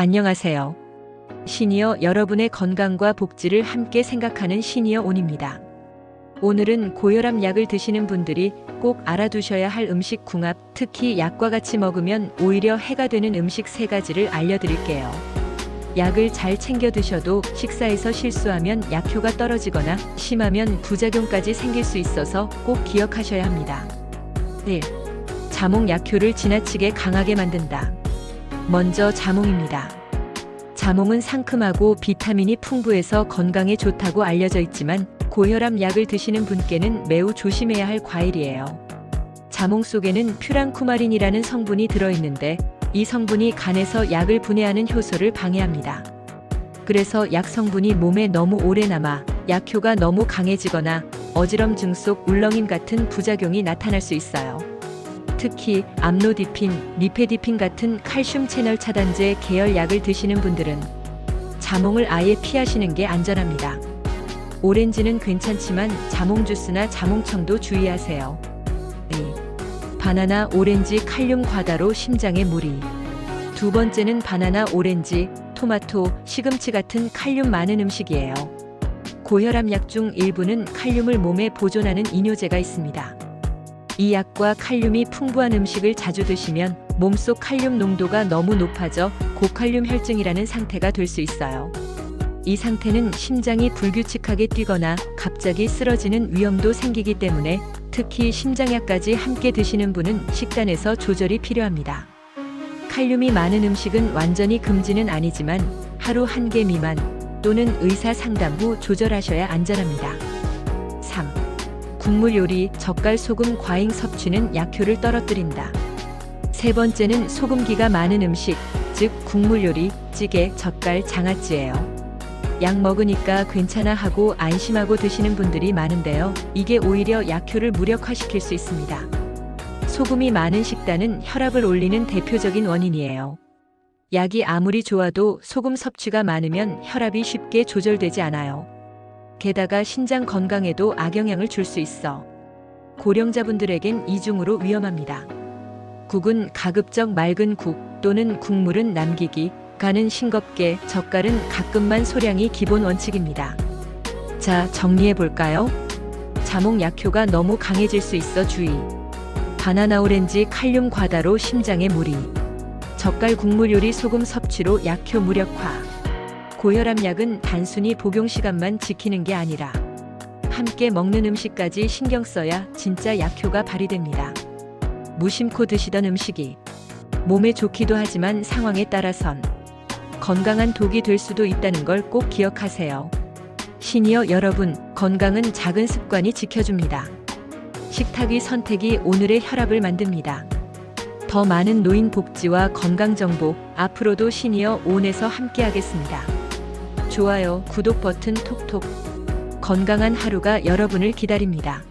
안녕하세요. 시니어 여러분의 건강과 복지를 함께 생각하는 시니어 온입니다. 오늘은 고혈압 약을 드시는 분들이 꼭 알아두셔야 할 음식 궁합, 특히 약과 같이 먹으면 오히려 해가 되는 음식 세 가지를 알려드릴게요. 약을 잘 챙겨 드셔도 식사에서 실수하면 약효가 떨어지거나 심하면 부작용까지 생길 수 있어서 꼭 기억하셔야 합니다. 1. 자몽 약효를 지나치게 강하게 만든다. 먼저 자몽입니다. 자몽은 상큼하고 비타민이 풍부해서 건강에 좋다고 알려져 있지만 고혈압 약을 드시는 분께는 매우 조심해야 할 과일이에요. 자몽 속에는 퓨란쿠마린이라는 성분이 들어있는데 이 성분이 간에서 약을 분해하는 효소를 방해합니다. 그래서 약 성분이 몸에 너무 오래 남아 약효가 너무 강해지거나 어지럼증 속 울렁임 같은 부작용이 나타날 수 있어요. 특히 암로디핀, 리페디핀 같은 칼슘 채널 차단제 계열 약을 드시는 분들은 자몽을 아예 피하시는 게 안전합니다. 오렌지는 괜찮지만 자몽 주스나 자몽청도 주의하세요. 2. 바나나, 오렌지 칼륨 과다로 심장에 무리. 두 번째는 바나나, 오렌지, 토마토, 시금치 같은 칼륨 많은 음식이에요. 고혈압 약 중 일부는 칼륨을 몸에 보존하는 이뇨제가 있습니다. 이 약과 칼륨이 풍부한 음식을 자주 드시면 몸속 칼륨 농도가 너무 높아져 고칼륨 혈증이라는 상태가 될 수 있어요. 이 상태는 심장이 불규칙하게 뛰거나 갑자기 쓰러지는 위험도 생기기 때문에 특히 심장약까지 함께 드시는 분은 식단에서 조절이 필요합니다. 칼륨이 많은 음식은 완전히 금지는 아니지만 하루 한 개 미만 또는 의사 상담 후 조절하셔야 안전합니다. 3. 국물 요리, 젓갈 소금 과잉 섭취는 약효를 떨어뜨린다. 세 번째는 소금기가 많은 음식, 즉 국물 요리, 찌개, 젓갈, 장아찌예요. 약 먹으니까 괜찮아 하고 안심하고 드시는 분들이 많은데요. 이게 오히려 약효를 무력화시킬 수 있습니다. 소금이 많은 식단은 혈압을 올리는 대표적인 원인이에요. 약이 아무리 좋아도 소금 섭취가 많으면 혈압이 쉽게 조절되지 않아요. 게다가 신장 건강에도 악영향을 줄 수 있어 고령자분들에겐 이중으로 위험합니다. 국은 가급적 맑은 국 또는 국물은 남기기, 간은 싱겁게, 젓갈은 가끔만 소량이 기본 원칙입니다. 자, 정리해 볼까요? 자몽 약효가 너무 강해질 수 있어 주의. 바나나 오렌지 칼륨 과다로 심장에 무리. 젓갈 국물 요리 소금 섭취로 약효 무력화. 고혈압 약은 단순히 복용 시간만 지키는 게 아니라 함께 먹는 음식까지 신경 써야 진짜 약효가 발휘됩니다. 무심코 드시던 음식이 몸에 좋기도 하지만 상황에 따라선 건강한 독이 될 수도 있다는 걸 꼭 기억하세요. 시니어 여러분, 건강은 작은 습관이 지켜줍니다. 식탁위 선택이 오늘의 혈압을 만듭니다. 더 많은 노인 복지와 건강 정보 앞으로도 시니어 온에서 함께하겠습니다. 좋아요, 구독 버튼 톡톡. 건강한 하루가 여러분을 기다립니다.